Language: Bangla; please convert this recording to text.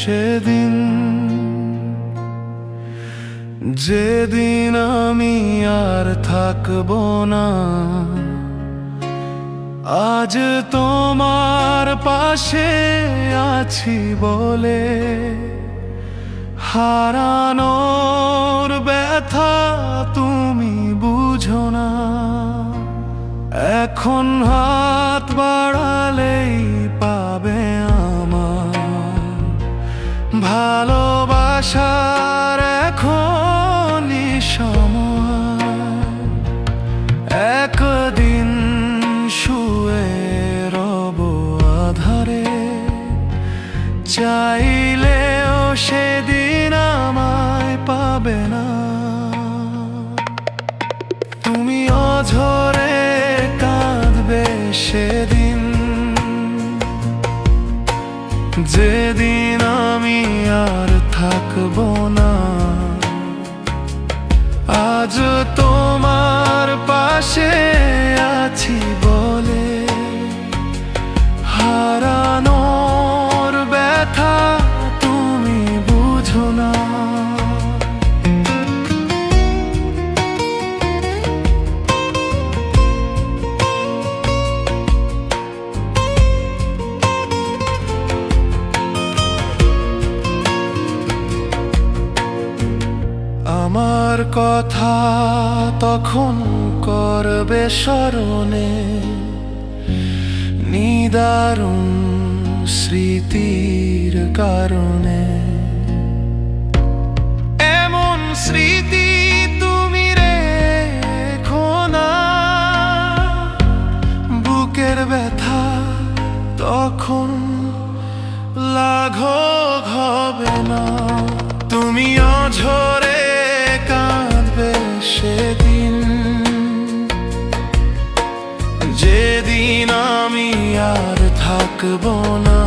সেদিন। যেদিন আমি আর থাকব না, আজ তোমার পাশে আছি বলে হারানোর ব্যথা তুমি বুঝো না। এখন হাত বাড়ালেই চাইলেও সেদিন আমায় পাবে না। তুমি অঝরে কাঁদবে সেদিন। যেদিন আমি আর থাকব না। আজ তোমার পাশে আমার কথা তখন করবে স্মরণে, নিদারুণ স্মৃতির কারণে। এমন স্মৃতি তুমি রেখো না, বুকের ব্যথা তখন লাঘব হবে না। তুমি অঝরে আর থাকব না